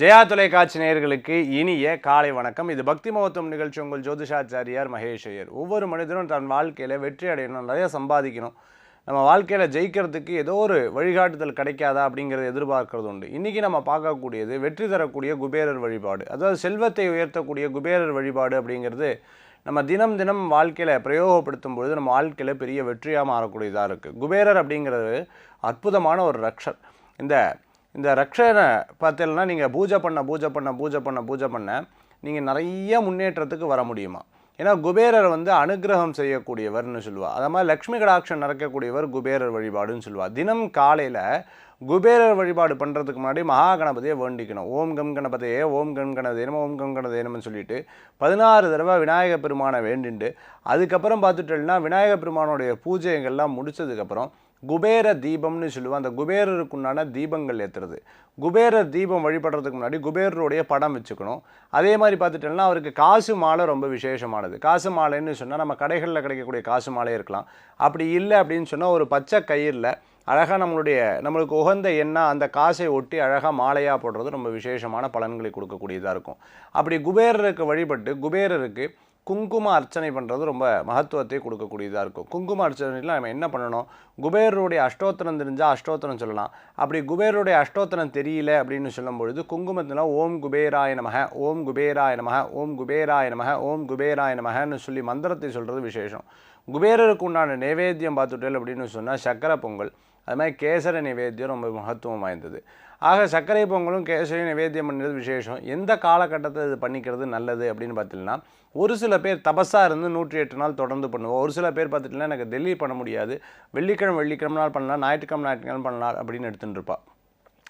ஜெயா தொலைக்காட்சி நேயர்களுக்கு இனிய காலை வணக்கம். இது பக்தி மகத்துவம் நிகழ்ச்சி. உங்கள் ஜோதிஷாச்சாரியார் மகேஷ் ஐயர். ஒவ்வொரு மனிதனும் தன் வாழ்க்கையில் வெற்றி அடையணும் நிறைய சம்பாதிக்கணும். நம்ம வாழ்க்கையில் ஜெயிக்கிறதுக்கு ஏதோ ஒரு வழிகாட்டுதல் கிடைக்காதா அப்படிங்கிறத எதிர்பார்க்கறது உண்டு. இன்றைக்கி நம்ம பார்க்கக்கூடியது வெற்றி தரக்கூடிய குபேரர் வழிபாடு. அதாவது செல்வத்தை உயர்த்தக்கூடிய குபேரர் வழிபாடு அப்படிங்கிறது நம்ம தினம் தினம் வாழ்க்கையில் பிரயோகப்படுத்தும் பொழுது நம்ம வாழ்க்கையில் பெரிய வெற்றியாக மாறக்கூடியதாக இருக்குது குபேரர் அப்படிங்கிறது அற்புதமான ஒரு ரக்ஷர். இந்த இந்த ரக்ஷனை பார்த்தீங்கன்னா நீங்கள் பூஜை பண்ண பூஜை பண்ண பூஜை பண்ண பூஜை பண்ண நீங்கள் நிறைய முன்னேற்றத்துக்கு வர முடியுமா? ஏன்னா குபேரர் வந்து அனுகிரகம் செய்யக்கூடியவர்னு சொல்லுவா. அது மாதிரி லக்ஷ்மி கடாட்சம் நடக்கக்கூடியவர் குபேரர் வழிபாடுன்னு சொல்லுவா. தினம் காலையில் குபேரர் வழிபாடு பண்ணுறதுக்கு முன்னாடி மகா கணபதியை வேண்டிக்கணும். ஓம் கம் கணபதியே ஓம் கம் கணதேனம் ஓம் கம் கணதேனம்னு சொல்லிட்டு பதினாறு தடவை விநாயக பெருமானை வேண்டிண்டு அதுக்கப்புறம் பார்த்துட்டோம்னா விநாயக பெருமானுடைய பூஜைகள்லாம் முடிச்சதுக்கப்புறம் குபேர தீபம்னு சொல்லுவோம். அந்த குபேரருக்கு உண்டான தீபங்கள் ஏற்றுறது குபேர தீபம் வழிபடுறதுக்கு முன்னாடி குபேரருடைய படம் வச்சுக்கணும். அதே மாதிரி பார்த்துட்டோம்னா அவருக்கு காசு மாலை ரொம்ப விசேஷமானது. காசு மாலைன்னு சொன்னால் நம்ம கடைகளில் கிடைக்கக்கூடிய காசு மாலை இருக்கலாம். அப்படி இல்லை அப்படின்னு சொன்னால் ஒரு பச்சை கயிறில் அழகாக நம்மளுடைய நம்மளுக்கு உகந்த எண்ணா அந்த காசை ஒட்டி அழகாக மாலையாக போடுறது ரொம்ப விசேஷமான பலன்களை கொடுக்கக்கூடியதாக இருக்கும். அப்படி குபேரருக்கு வழிபட்டு குபேரருக்கு குங்கும அர்ச்சனை பண்ணுறது ரொம்ப மகத்துவத்தை கொடுக்கக்கூடியதாக இருக்கும். குங்கும அர்ச்சனையில் நம்ம என்ன பண்ணணும்? குபேரருடைய அஷ்டோத்திரம் தெரிஞ்சால் அஷ்டோத்திரம் சொல்லலாம். அப்படி குபேரருடைய அஷ்டோத்திரம் தெரியல அப்படின்னு சொல்லும் பொழுது குங்குமத்தில் ஓம் குபேராய நமக ஓம் குபேராய நமக ஓம் குபேராய நமக ஓம் குபேராய நமகன்னு சொல்லி மந்திரத்தை சொல்கிறது விசேஷம். குபேரருக்கு உண்டான நைவேத்தியம் பார்த்துட்டேல் அப்படின்னு சொன்னால் சக்கரை பொங்கல். அது மாதிரி கேசர நிவேத்தியம் ரொம்ப மகத்துவம் வாய்ந்தது. ஆக சர்க்கரை பொங்கலும் கேசரி நிவேத்தியம் பண்ணுறது விசேஷம். எந்த காலகட்டத்தில் இது பண்ணிக்கிறது நல்லது அப்படின்னு பார்த்தீங்கன்னா ஒரு சில பேர் தபஸாக இருந்து நூற்றி எட்டு நாள் தொடர்ந்து பண்ணுவோம் ஒரு சில பேர் பார்த்துட்டுனா எனக்கு டெல்லி பண்ண முடியாது. வெள்ளிக்கிழமை வெள்ளிக்கிழமை நாள் பண்ணலாம். ஞாயிற்றுக்கிழமை ஞாயிற்றுக்கிழமை பண்ணலாம் அப்படின்னு எடுத்துகிட்டு இருப்பாள்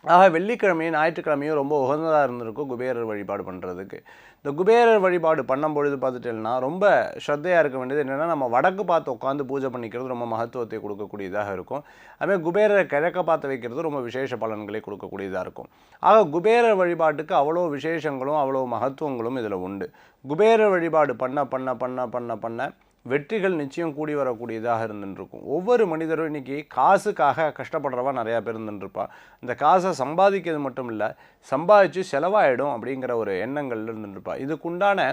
ஆக வெள்ளிக்கிழமையும் ஞாயிற்றுக்கிழமையும் ரொம்ப உகந்ததாக இருந்திருக்கும் குபேரர் வழிபாடு பண்ணுறதுக்கு இந்த குபேரர் வழிபாடு பண்ணும் பொழுது பார்த்துட்டேன்னா ரொம்ப ஸ்ரத்தையாக இருக்க வேண்டியது என்னென்னா நம்ம வடக்கு பார்த்து உட்காந்து பூஜை பண்ணிக்கிறது ரொம்ப மகத்துவத்தை கொடுக்கக்கூடியதாக இருக்கும். அதுமாதிரி குபேரரை கிழக்க பார்த்து வைக்கிறது ரொம்ப விசேஷ பலன்களை கொடுக்கக்கூடியதாக இருக்கும். ஆக குபேரர் வழிபாட்டுக்கு அவ்வளோ விசேஷங்களும் அவ்வளோ மகத்துவங்களும் இதில் உண்டு. குபேரர் வழிபாடு பண்ண பண்ண பண்ண பண்ண பண்ண வெற்றிகள் நிச்சயம் கூடி வரக்கூடியதாக இருந்துருக்கும். ஒவ்வொரு மனிதரும் இன்றைக்கி காசுக்காக கஷ்டப்படுறவா நிறையா பேர் இருந்துருப்பா. இந்த காசை சம்பாதிக்கிறது மட்டும் இல்லை சம்பாதிச்சு செலவாயிடும் அப்படிங்கிற ஒரு எண்ணங்கள் இருந்துருப்பா. இதுக்குண்டான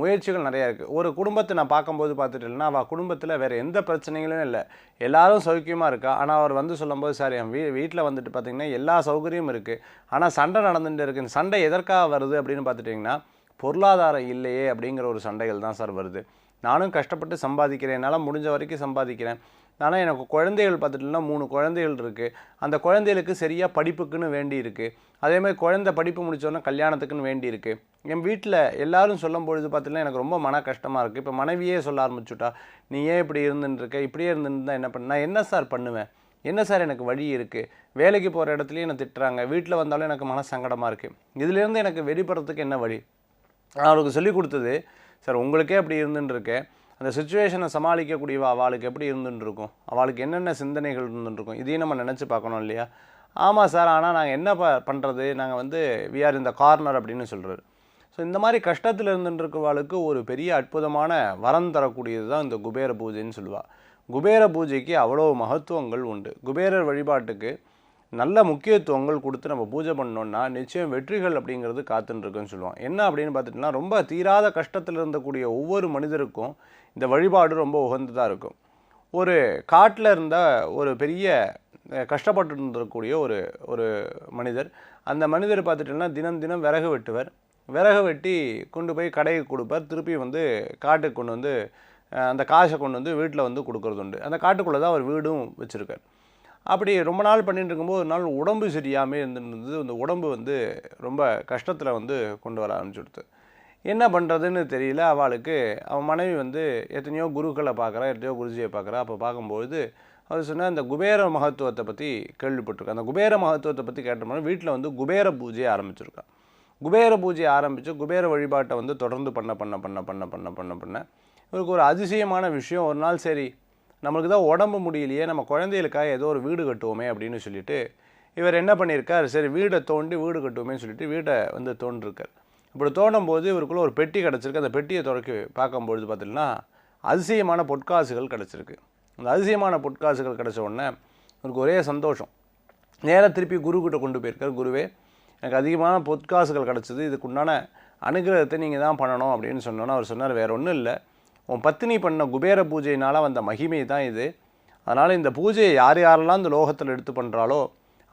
முயற்சிகள் நிறையா இருக்குது ஒரு குடும்பத்தை நான் பார்க்கும்போது பார்த்துட்டேன்னா அவள் குடும்பத்தில் வேறு எந்த பிரச்சனைகளும் இல்லை. எல்லாரும் சௌக்கியமாக இருக்கா? ஆனால் அவர் வந்து சொல்லும்போது சார் என் வீ வீட்டில் வந்துட்டு பார்த்திங்கன்னா எல்லா சௌகரியமும் இருக்குது ஆனால் சண்டை நடந்துகிட்டு இருக்குது இந்த சண்டை எதற்காக வருது? அப்படின்னு பார்த்துட்டிங்கன்னா பொருளாதாரம் இல்லையே அப்படிங்கிற ஒரு சண்டைகள் தான் சார் வருது. நானும் கஷ்டப்பட்டு சம்பாதிக்கிறேன் என்னால் முடிஞ்ச வரைக்கும் சம்பாதிக்கிறேன். ஆனால் எனக்கு குழந்தைகள் பார்த்துட்டுனா மூணு குழந்தைகள் இருக்குது அந்த குழந்தைகளுக்கு சரியாக படிப்புக்குன்னு வேண்டி இருக்குது அதேமாதிரி குழந்தை படிப்பு முடித்தோன்னே கல்யாணத்துக்குன்னு வேண்டி இருக்குது என் வீட்டில் எல்லோரும் சொல்லும் பொழுது பார்த்தீங்கன்னா எனக்கு ரொம்ப மன கஷ்டமாக இருக்குது இப்போ மனைவியே சொல்ல ஆரம்பிச்சுட்டா நீ ஏன் இப்படி இருந்துருக்க இப்படியே இருந்துட்டு என்ன பண்ண நான் என்ன சார் பண்ணுவேன்? என்ன சார் எனக்கு வழி இருக்குது வேலைக்கு போகிற இடத்துலையும் என்னை திட்டுறாங்க. வீட்டில் வந்தாலும் எனக்கு மன சங்கடமாக இருக்குது இதுலேருந்து எனக்கு வெளிப்படுறதுக்கு என்ன வழி? நான் அவருக்கு சொல்லி கொடுத்தது சார் உங்களுக்கே அப்படி இருந்துட்டுருக்கு அந்த சுச்சுவேஷனை சமாளிக்கக்கூடிய அவளுக்கு எப்படி இருந்துட்டுருக்கும் அவளுக்கு என்னென்ன சிந்தனைகள் இருந்துட்டுருக்கும் இதையும் நம்ம நினச்சி பார்க்கணும் இல்லையா? ஆமாம் சார் ஆனால் நாங்கள் என்ன ப பண்ணுறது நாங்கள் வந்து வி ஆர் இந்த கார்னர் அப்படின்னு சொல்கிறார் ஸோ இந்த மாதிரி கஷ்டத்தில் இருந்துட்டுருக்கவாளுக்கு ஒரு பெரிய அற்புதமான வரம் தரக்கூடியது தான் இந்த குபேர பூஜைன்னு சொல்லுவாள் குபேர பூஜைக்கு அவ்வளோ மகத்துவங்கள் உண்டு. குபேரர் வழிபாட்டுக்கு நல்ல முக்கியத்துவங்கள் கொடுத்து நம்ம பூஜை பண்ணோன்னா நிச்சயம் வெற்றிகள் அப்படிங்கிறது காத்துன்னுருக்குன்னு சொல்லுவோம் என்ன அப்படின்னு பார்த்துட்டுனா ரொம்ப தீராத கஷ்டத்தில் இருந்தக்கூடிய ஒவ்வொரு மனிதருக்கும் இந்த வழிபாடு ரொம்ப உகந்ததாக இருக்கும். ஒரு காட்டில் இருந்த ஒரு பெரிய கஷ்டப்பட்டு இருந்திருக்கக்கூடிய ஒரு ஒரு மனிதர் அந்த மனிதர் பார்த்துட்டோம்னா தினம் தினம் விறகு வெட்டுவர். விறகு வெட்டி கொண்டு போய் கடைக்கு கொடுப்பார். திருப்பி வந்து காட்டுக்கு கொண்டு வந்து அந்த காசை கொண்டு வந்து வீட்டில் வந்து கொடுக்கறது உண்டு அந்த காட்டுக்குள்ளே தான் அவர் வீடும் வச்சுருக்கார். அப்படி ரொம்ப நாள் பண்ணிட்டு இருக்கும்போது ஒரு நாள் உடம்பு சரியாமல் இருந்துருந்தது அந்த உடம்பு வந்து ரொம்ப கஷ்டத்தில் வந்து கொண்டு வர ஆரம்பிச்சுடுது. என்ன பண்ணுறதுன்னு தெரியல. அவளுக்கு அவன் மனைவி வந்து எத்தனையோ குருக்களை பார்க்குறா எத்தனையோ குருஜியை பார்க்குறா அப்போ பார்க்கும்பொழுது அவர் சொன்ன அந்த குபேர மகத்துவத்தை பற்றி கேள்விப்பட்டிருக்கேன். அந்த குபேர மகத்துவத்தை பற்றி கேட்டோம்னா வீட்டில் வந்து குபேர பூஜையை ஆரம்பிச்சிருக்கான் குபேர பூஜையை ஆரம்பித்து குபேர வழிபாட்டை வந்து தொடர்ந்து பண்ண பண்ண பண்ண பண்ண பண்ண பண்ண பண்ண. இவருக்கு ஒரு அதிசயமான விஷயம். ஒரு நாள் சரி நம்மளுக்கு தான் உடம்பு முடியலையே நம்ம குழந்தைகளுக்காக ஏதோ ஒரு வீடு கட்டுவோமே அப்படின்னு சொல்லிட்டு இவர் என்ன பண்ணியிருக்கார்? சரி வீடை தோண்டி வீடு கட்டுவோமேன்னு சொல்லிட்டு வீட்டை வந்து தோண்டிருக்கார். இப்படி தோண்டும் போது இவருக்குள்ளே ஒரு பெட்டி கிடச்சிருக்கு. அந்த பெட்டியை திறக்கி பார்க்கும்பொழுது பார்த்தீங்கன்னா அதிசயமான பொற்காசுகள் கிடச்சிருக்கு. அந்த அதிசயமான பொற்காசுகள் கிடச்ச உடனே இவருக்கு ஒரே சந்தோஷம். நேராக திருப்பி குருக்கிட்ட கொண்டு போயிருக்கார் குருவே எனக்கு அதிகமான பொற்காசுகள் கிடச்சிது. இதுக்குண்டான அனுகிரகத்தை நீங்கள் தான் பண்ணணும் அப்படின்னு சொன்னோன்னா அவர் சொன்னார் வேறு ஒன்றும் இல்லை. உன் பத்தினி பண்ண குபேர பூஜையினால் வந்த மகிமை தான் இது. அதனால் இந்த பூஜையை யார் யாரெல்லாம் இந்த லோகத்தில் எடுத்து பண்ணுறாளோ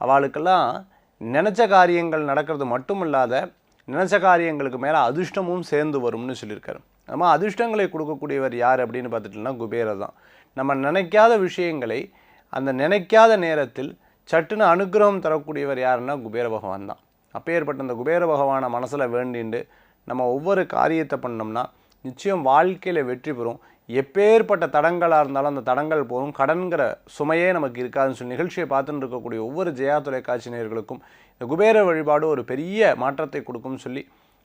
அவளுக்கெல்லாம் நினச்ச காரியங்கள் நடக்கிறது மட்டும் இல்லாத நினச்ச காரியங்களுக்கு மேலே அதிர்ஷ்டமும் சேர்ந்து வரும்னு சொல்லியிருக்காரு. நம்ம அதிர்ஷ்டங்களை கொடுக்கக்கூடியவர் யார் அப்படின்னு பார்த்துட்டோம்னா குபேரர் தான். நம்ம நினைக்காத விஷயங்களை அந்த நினைக்காத நேரத்தில் சட்டுன்னு அனுக்கிரகம் தரக்கூடியவர் யாருன்னா குபேர பகவான் தான். அப்பேற்பட்ட அந்த குபேர பகவானை மனசில் வேண்டிண்டு நம்ம ஒவ்வொரு காரியத்தை பண்ணோம்னா நிச்சயம் வாழ்க்கையில் வெற்றி பெறும். எப்பேற்பட்ட தடங்களாக இருந்தாலும் அந்த தடங்கள் போகும். கடன்கிற சுமையே நமக்கு இருக்காதுன்னு சொல்லி நிகழ்ச்சியை பார்த்துட்டு இருக்கக்கூடிய ஒவ்வொரு ஜெயா தொலைக்காட்சி நேர்களுக்கும் இந்த குபேர வழிபாடு ஒரு பெரிய மாற்றத்தை கொடுக்கும்னு சொல்லி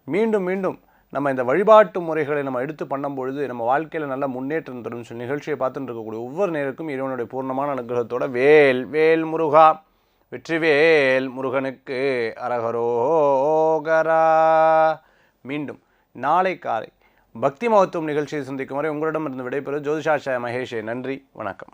மீண்டும் மீண்டும் நம்ம இந்த வழிபாட்டு முறைகளை நம்ம எடுத்து பண்ணும்பொழுது நம்ம வாழ்க்கையில் நல்ல முன்னேற்றம் தரும் சொல்லி நிகழ்ச்சியை பார்த்துட்டு இருக்கக்கூடிய ஒவ்வொரு நேருக்கும் இறைவனுடைய பூர்ணமான அனுகிரகத்தோட வேல் வேல் முருகா வெற்றிவேல் முருகனுக்கு அரகரோகரா. மீண்டும் நாளை காலை பக்தி மகத்துவம் நிகழ்ச்சியை சந்திக்கும் வரை உங்களிடமிருந்து விடைபெறும் ஜோதிஷாச்சாய மகேஷே. நன்றி. வணக்கம்.